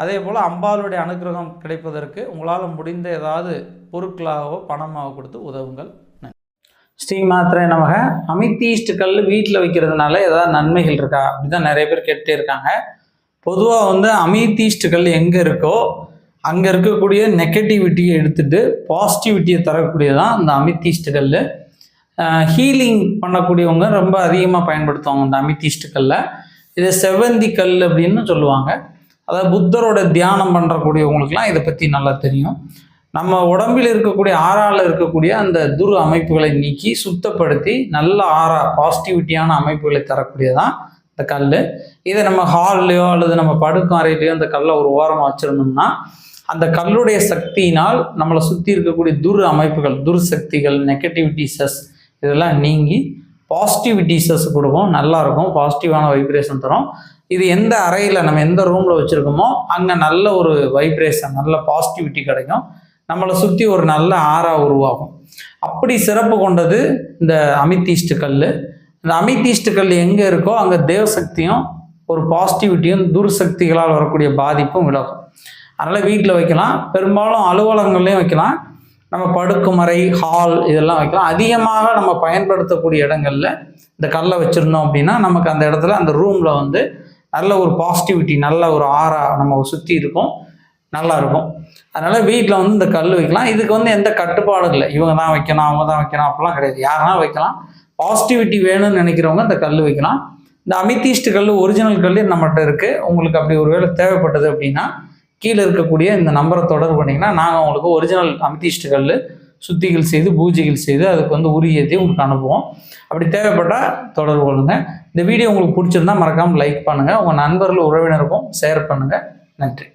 அதே போல் அம்பாளுடைய அனுகிரகம் கிடைப்பதற்கு உங்களால் முடிந்த ஏதாவது பொருட்களாகவோ பணமாகவோ கொடுத்து உதவுங்கள். ஸ்ரீ மாத்திரை நமக. அமித்தீஸ்ட் கல் வீட்டில் வைக்கிறதுனால ஏதாவது நன்மைகள் இருக்கா? அப்படிதான் நிறைய பேர் கேட்டே இருக்காங்க. பொதுவாக வந்து அமித்தீஸ்ட் கல் எங்கே இருக்கோ அங்கே இருக்கக்கூடிய நெகட்டிவிட்டியை எடுத்துட்டு பாசிட்டிவிட்டியை தரக்கூடியதான் இந்த அமித்தீஸ்ட் கல். ஹீலிங் பண்ணக்கூடியவங்க ரொம்ப அதிகமாக பயன்படுத்துவாங்க இந்த அமித்தீஸ்ட் கல்லை. இதை செவ்வந்தி கல் அப்படின்னு சொல்லுவாங்க. அதாவது புத்தரோட தியானம் பண்ணுறக்கூடியவங்களுக்குலாம் இதை பற்றி நல்லா தெரியும். நம்ம உடம்பில் இருக்கக்கூடிய ஆறால் இருக்கக்கூடிய அந்த துரு அமைப்புகளை நீக்கி சுத்தப்படுத்தி நல்ல ஆறா பாசிட்டிவிட்டியான அமைப்புகளை தரக்கூடியதான் இந்த கல் இதை நம்ம ஹால்லையோ அல்லது நம்ம படுக்கும் அறையிலையோ அந்த கல்லை ஒரு ஓரமாக வச்சுருந்தோம்னா அந்த கல்லுடைய சக்தியினால் நம்மளை சுற்றி இருக்கக்கூடிய துர் அமைப்புகள் துர் சக்திகள் நெகட்டிவிட்டிசஸ் இதெல்லாம் நீங்கி பாசிட்டிவிட்டிசஸ் கொடுக்கும். நல்லாயிருக்கும் பாசிட்டிவான வைப்ரேஷன் தரும். இது எந்த அறையில் நம்ம எந்த ரூமில் வச்சுருக்கோமோ அங்கே நல்ல ஒரு வைப்ரேஷன் நல்ல பாசிட்டிவிட்டி கிடைக்கும். நம்மளை சுற்றி ஒரு நல்ல ஆறா உருவாகும். அப்படி சிறப்பு கொண்டது இந்த அமித்தீஸ்ட் கல் இந்த அமித்தீஸ்ட் கல் எங்கே இருக்கோ அங்கே தேவசக்தியும் ஒரு பாசிட்டிவிட்டியும் துர்சக்திகளால் வரக்கூடிய பாதிப்பும் விலகும். அதனால் வீட்டில் வைக்கலாம். பெரும்பாலும் அலுவலகங்கள்லையும் வைக்கலாம். நம்ம படுக்குமறை ஹால் இதெல்லாம் வைக்கலாம். அதிகமாக நம்ம பயன்படுத்தக்கூடிய இடங்களில் இந்த கல்லை வச்சுருந்தோம் அப்படின்னா நமக்கு அந்த இடத்துல அந்த ரூமில் வந்து நல்ல ஒரு பாசிட்டிவிட்டி நல்ல ஒரு ஆறா நம்ம சுற்றி இருக்கும். நல்லா இருக்கும். அதனால் வீட்டில் வந்து இந்த கல் வைக்கலாம். இதுக்கு வந்து எந்த கட்டுப்பாடும் இல்லை. இவங்க தான் வைக்கணும் அவங்க தான் வைக்கணும் அப்படிலாம் கிடையாது. யாருனா வைக்கலாம். பாசிட்டிவிட்டி வேணும்னு நினைக்கிறவங்க இந்த கல் வைக்கலாம். இந்த அமித்தீஸ்ட் கல் ஒரிஜினல் கல் நம்மகிட்ட இருக்குது உங்களுக்கு அப்படி ஒரு வேளை தேவைப்பட்டது அப்படின்னா கீழே இருக்கக்கூடிய இந்த நம்பரை தொடர்பு பண்ணிங்கன்னா நாங்கள் உங்களுக்கு ஒரிஜினல் அமித்தீஸ்ட் கல் சுத்திகள் செய்து பூஜைகள் செய்து அதுக்கு வந்து உரியதையும் உங்களுக்கு அனுப்புவோம். அப்படி தேவைப்பட்டால் தொடர்பு கொள்ளுங்கள் இந்த வீடியோ உங்களுக்கு பிடிச்சிருந்தா மறக்காமல் லைக் பண்ணுங்கள் உங்கள் நண்பர்கள் உறவினருக்கும் ஷேர் பண்ணுங்கள் நன்றி.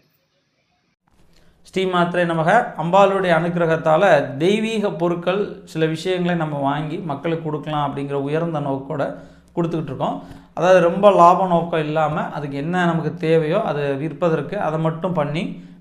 ஸ்ரீ மாத்திரை நமக. அம்பாளுடைய அனுக்கிரகத்தால் தெய்வீக பொருட்கள் சில விஷயங்களை நம்ம வாங்கி மக்களுக்கு கொடுக்கலாம் அப்படிங்கிற உயர்ந்த நோக்கோட கொடுத்துக்கிட்டு இருக்கோம். அதாவது ரொம்ப லாப நோக்கம் இல்லாமல் அதுக்கு என்ன நமக்கு தேவையோ அதை விற்பதற்கு அதை மட்டும் பண்ணி